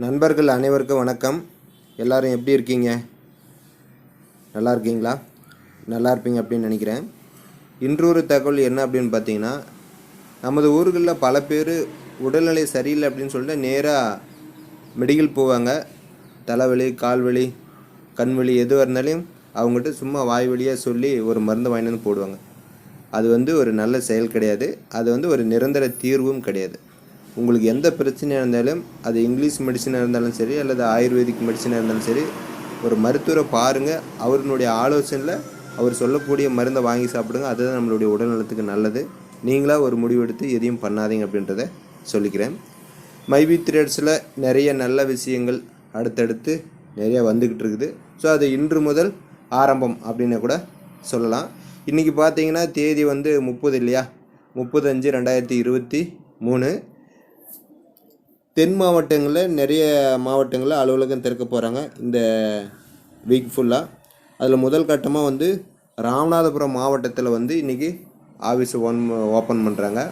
நண்பர்கள் அனைவருக்கும் வணக்கம். எல்லாரும் எப்படி இருக்கீங்க? நல்லா இருக்கீங்களா? நல்லா இருப்பீங்க அப்படின்னு நினைக்கிறேன். இன்றொரு தகவல் என்ன அப்படின்னு பார்த்தீங்கன்னா நமது ஊர்களில் பல பேர் உடல்நிலை சரியில்லை அப்படின்னு சொல்லிட்டு நேராக மெடிக்கல் போவாங்க. தலைவலி கால்வலி கண்வலி எதுவாக இருந்தாலும் அவங்ககிட்ட சும்மா வாய் வழியாக சொல்லி ஒரு மருந்து வாங்கிட்டு வந்து போடுவாங்க. அது வந்து ஒரு நல்ல செயல் கிடையாது. அது வந்து ஒரு நிரந்தர தீர்வும் கிடையாது. உங்களுக்கு எந்த பிரச்சனையாக இருந்தாலும் அது இங்கிலீஷ் மெடிசனாக இருந்தாலும் சரி அல்லது ஆயுர்வேதிக் மெடிசனாக இருந்தாலும் சரி ஒரு மருத்துவரை பாருங்கள் அவருடைய ஆலோசனையில் அவர் சொல்லக்கூடிய மருந்தை வாங்கி சாப்பிடுங்க. அதுதான் நம்மளுடைய உடல்நலத்துக்கு நல்லது. நீங்களாக ஒரு முடிவெடுத்து எதையும் பண்ணாதீங்க அப்படின்றத சொல்லிக்கிறேன். மைவி த்ரேட்ஸில் நிறைய நல்ல விஷயங்கள் அடுத்தடுத்து நிறைய வந்துக்கிட்டு இருக்குது. ஸோ அது இன்று முதல் ஆரம்பம் அப்படின்னு கூட சொல்லலாம். இன்றைக்கி பார்த்தீங்கன்னா தேதி வந்து முப்பது இல்லையா? முப்பது அஞ்சு ரெண்டாயிரத்தி இருபத்தி மூணு. தென் மாவட்டங்களில் நிறைய மாவட்டங்களில் அலுவலகம் திறக்க போகிறாங்க இந்த வீக் ஃபுல்லாக அதில் முதல் கட்டமாக வந்து ராமநாதபுரம் மாவட்டத்தில் வந்து இன்றைக்கி ஆஃபீஸ் ஒன் ஓப்பன் பண்ணுறாங்க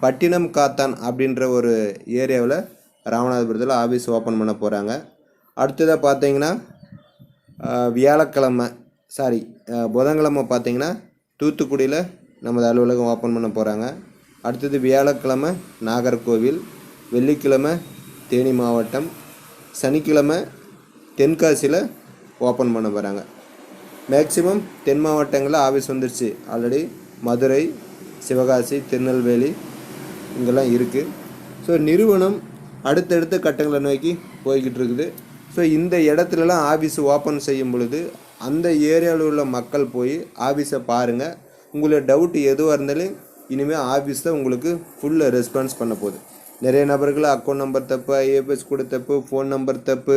பட்டினம் காத்தான் அப்படின்ற ஒரு ஏரியாவில் ராமநாதபுரத்தில் ஆஃபீஸ் ஓப்பன் பண்ண போகிறாங்க அடுத்ததாக பார்த்தீங்கன்னா வியாழக்கிழமை சாரி புதன்கிழமை பார்த்தீங்கன்னா தூத்துக்குடியில் நமது அலுவலகம் ஓப்பன் பண்ண போகிறாங்க அடுத்தது வியாழக்கிழமை நாகர்கோவில் வெள்ளிக்கிழமை தேனி மாவட்டம் சனிக்கிழமை தென்காசியில் ஓப்பன் பண்ண போகிறாங்க மேக்சிமம் தென் மாவட்டங்களில் ஆஃபீஸ் வந்துருச்சு. ஆல்ரெடி மதுரை சிவகாசி திருநெல்வேலி இங்கெல்லாம் இருக்குது ஸோ நிறுவனம் அடுத்தடுத்த கட்டங்களை நோக்கி போய்கிட்டு இருக்குது. ஸோ இந்த இடத்துலலாம் ஆஃபீஸ் ஓப்பன் செய்யும் பொழுது அந்த ஏரியாவில் உள்ள மக்கள் போய் ஆஃபீஸை பாருங்கள் உங்களோட டவுட் எதுவாக இருந்தாலும் இனிமேல் ஆஃபீஸ் தான் உங்களுக்கு ஃபுல்லாக ரெஸ்பான்ஸ் பண்ண போகுது. நிறைய நபர்கள் அக்கௌண்ட் நம்பர் தப்பு ஐஎஃப்எஸ் கூட தப்பு ஃபோன் நம்பர் தப்பு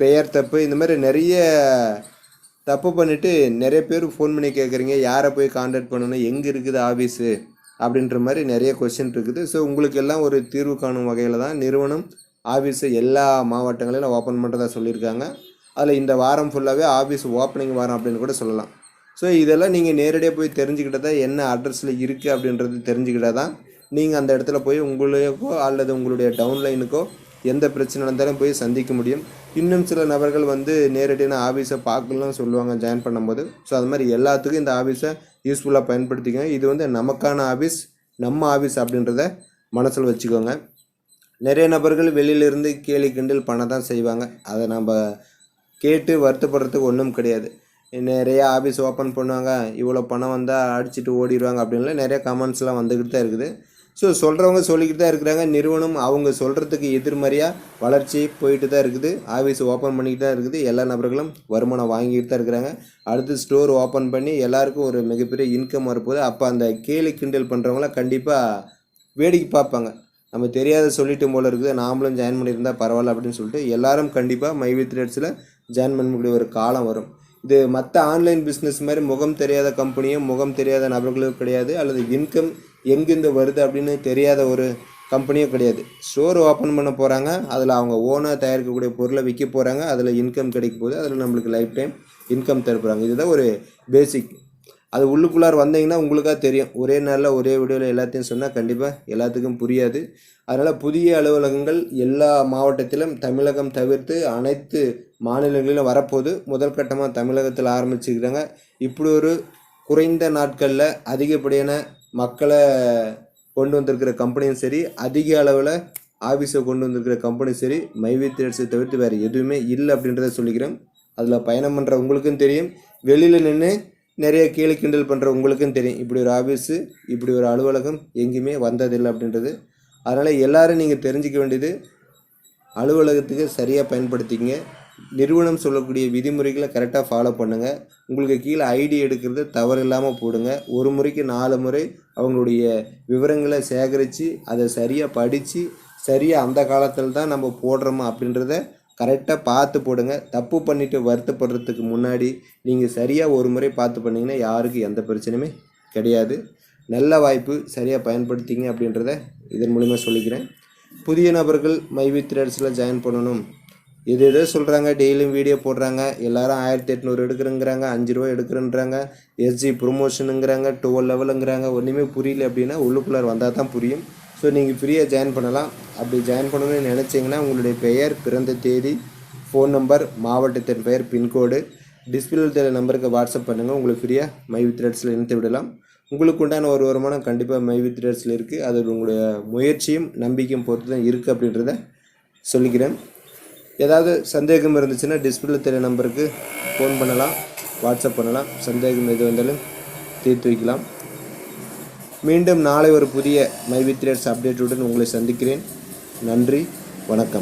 பெயர் தப்பு இந்த மாதிரி நிறைய தப்பு பண்ணிவிட்டு நிறைய பேர் ஃபோன் பண்ணி கேட்குறீங்க யாரை போய் காண்டாக்ட் பண்ணணும் எங்கே இருக்குது ஆஃபீஸு அப்படின்ற மாதிரி நிறைய கொஸ்டின் இருக்குது. ஸோ உங்களுக்கு எல்லாம் ஒரு தீர்வு காணும் வகையில் தான் நிறுவனம் ஆஃபீஸை எல்லா மாவட்டங்களிலும் ஓப்பன் பண்ணுறதா சொல்லியிருக்காங்க. அதில் இந்த வாரம் ஃபுல்லாகவே ஆஃபீஸ் ஓப்பனிங் வாரம் அப்படின்னு கூட சொல்லலாம். ஸோ இதெல்லாம் நீங்கள் நேரடியாக போய் தெரிஞ்சுக்கிட்டதா என்ன அட்ரஸில் இருக்குது அப்படின்றது தெரிஞ்சுக்கிட்டால் தான் நீங்கள் அந்த இடத்துல போய் உங்களுக்கோ அல்லது உங்களுடைய டவுன்லைனுக்கோ எந்த பிரச்சனை இருந்தாலும் போய் சந்திக்க முடியும். இன்னும் சில நபர்கள் வந்து நேரடியான ஆஃபீஸை பார்க்கலாம் சொல்லுவாங்க ஜாயின் பண்ணும்போது. ஸோ அது மாதிரி எல்லாத்துக்கும் இந்த ஆஃபீஸை யூஸ்ஃபுல்லாக பயன்படுத்திக்கோங்க. இது வந்து நமக்கான ஆஃபீஸ் நம்ம ஆஃபீஸ் அப்படின்றத மனசில் வச்சுக்கோங்க. நிறைய நபர்கள் வெளியிலேருந்து கேலி கிண்டல் பண்ண தான் செய்வாங்க. அதை நம்ம கேட்டு வருத்தப்படுறதுக்கு ஒன்றும் கிடையாது. நிறைய ஆஃபீஸ் ஓப்பன் பண்ணுவாங்க. இவ்வளோ பணம் வந்தால் அடிச்சுட்டு ஓடிடுவாங்க அப்படின்லாம் நிறைய கமெண்ட்ஸ்லாம் வந்துக்கிட்டு தான் இருக்குது. ஸோ சொல்கிறவங்க சொல்லிக்கிட்டு தான் இருக்கிறாங்க. நிறுவனம் அவங்க சொல்கிறதுக்கு எதிர்மறையாக வளர்ச்சி போயிட்டு தான் இருக்குது. ஆஃபீஸ் ஓப்பன் பண்ணிக்கிட்டு தான் இருக்குது. எல்லா நபர்களும் வருமானம் வாங்கிட்டு தான் இருக்கிறாங்க. அடுத்து ஸ்டோர் ஓப்பன் பண்ணி எல்லாருக்கும் ஒரு மிகப்பெரிய இன்கம் வரப்போகுது. அப்போ அந்த கேலி கிண்டல் பண்ணுறவங்களாம் கண்டிப்பாக வேடிக்கை பார்ப்பாங்க. நம்ம தெரியாத சொல்லிட்டு போல இருக்குது. நாமளும் ஜாயின் பண்ணியிருந்தா பரவாயில்ல அப்படின்னு சொல்லிட்டு எல்லாரும் கண்டிப்பாக மை வித் ரேட்ஸில் ஜாயின் பண்ணக்கூடிய ஒரு காலம் வரும். இது மற்ற ஆன்லைன் பிஸ்னஸ் மாதிரி முகம் தெரியாத கம்பெனியும் முகம் தெரியாத நபர்களும் கிடையாது. அல்லது இன்கம் எங்கேருந்து வருது அப்படின்னு தெரியாத ஒரு கம்பெனியும் கிடையாது. ஸ்டோர் ஓப்பன் பண்ண போகிறாங்க அதில் அவங்க ஓனாக தயாரிக்கக்கூடிய பொருளை விற்க போகிறாங்க அதில் இன்கம் கிடைக்க போகுது. அதில் நம்மளுக்கு லைஃப் டைம் இன்கம் தரப்போகிறாங்க இதுதான் ஒரு பேசிக் அது உள்ளுக்குள்ளார் வந்தீங்கன்னா உங்களுக்காக தெரியும். ஒரே நாளில் ஒரே வீடியோவில் எல்லாத்தையும் சொன்னால் கண்டிப்பாக எல்லாத்துக்கும் புரியாது. அதனால் புதிய அலுவலகங்கள் எல்லா மாவட்டத்திலும் தமிழகம் தவிர்த்து அனைத்து மாநிலங்களிலும் வரப்போது முதல் கட்டமாக தமிழகத்தில் ஆரம்பிச்சுக்கிறாங்க. இப்படி ஒரு குறைந்த நாட்களில் அதிகப்படியான மக்களை கொண்டு வந்திருக்கிற கம்பெனியும் சரி அதிக அளவில் ஆஃபீஸை கொண்டு வந்திருக்கிற கம்பெனியும் சரி மைவி த்ரெட்ஸை தவிர்த்து வேறு எதுவுமே இல்லை அப்படின்றத சொல்லிக்கிறேன். அதில் பயணம் பண்ணுற உங்களுக்கும் தெரியும். வெளியில் நின்று நிறைய கீழே கிண்டல் பண்ணுற உங்களுக்கும் தெரியும். இப்படி ஒரு ஆஃபீஸு இப்படி ஒரு அலுவலகம் எங்கேயுமே வந்ததில்லை அப்படின்றது. அதனால் எல்லோரும் நீங்கள் தெரிஞ்சுக்க வேண்டியது அலுவலகத்துக்கு சரியாக பயன்படுத்திக்கங்க. நிறுவனம் சொல்லக்கூடிய விதிமுறைகளை கரெக்டாக ஃபாலோ பண்ணுங்கள் உங்களுக்கு கீழே ஐடி எடுக்கிறது தவறு இல்லாமல் போடுங்க. ஒரு முறைக்கு நாலு முறை அவங்களுடைய விவரங்களை சேகரித்து அதை சரியாக படித்து சரியாக அந்த காலத்தில் தான் நம்ம போடுறோமா அப்படின்றத கரெக்டாக பார்த்து போடுங்க. தப்பு பண்ணிவிட்டு வருத்தப்படுறதுக்கு முன்னாடி நீங்கள் சரியாக ஒரு முறை பார்த்து பண்ணிங்கன்னா யாருக்கும் எந்த பிரச்சனையுமே கிடையாது. நல்ல வாய்ப்பு சரியாக பயன்படுத்திங்க அப்படின்றத இதன் மூலிமா சொல்லிக்கிறேன். புதிய நபர்கள் மைவி த்ரெட்ஸில் ஜாயின் பண்ணணும். எது எதோ சொல்கிறாங்க டெய்லியும் வீடியோ போடுறாங்க. எல்லாரும் ஆயிரத்தி எட்நூறு எடுக்கிறேங்கிறாங்க அஞ்சு ரூபா எடுக்கிறேன்றாங்க. எஸ்ஜி ப்ரொமோஷனுங்கிறாங்க டுவெல் லெவலுங்கிறாங்க ஒன்றுமே புரியல அப்படின்னா உள்ளுக்குள்ளார் வந்தால் தான் புரியும். ஸோ நீங்கள் ஃப்ரீயாக ஜாயின் பண்ணலாம். அப்படி ஜாயின் பண்ணணும்னு நினச்சிங்கன்னா உங்களுடைய பெயர் பிறந்த தேதி ஃபோன் நம்பர் மாவட்டத்தின் பெயர் பின்கோடு டிஸ்பிளே தெரிய நம்பருக்கு வாட்ஸ்அப் பண்ணுங்கள் உங்களுக்கு ஃப்ரீயாக மை வித் ரேட்ஸில் இணைத்து விடலாம். உங்களுக்கு உண்டான ஒரு வருமானம் கண்டிப்பாக மை வித் ரேட்ஸில் இருக்குது அது உங்களுடைய முயற்சியும் நம்பிக்கையும் பொறுத்து தான் இருக்குது அப்படின்றத சொல்லிக்கிறேன். ஏதாவது சந்தேகம் இருந்துச்சுன்னா டிஸ்பிளே தெரிய நம்பருக்கு ஃபோன் பண்ணலாம் வாட்ஸ்அப் பண்ணலாம். சந்தேகம் எது வந்தாலும் தீர்த்து வைக்கலாம். மீண்டும் நாளை ஒரு புதிய மை வித் அப்டேட்டுடன் உங்களை சந்திக்கிறேன். நன்றி வணக்கம்.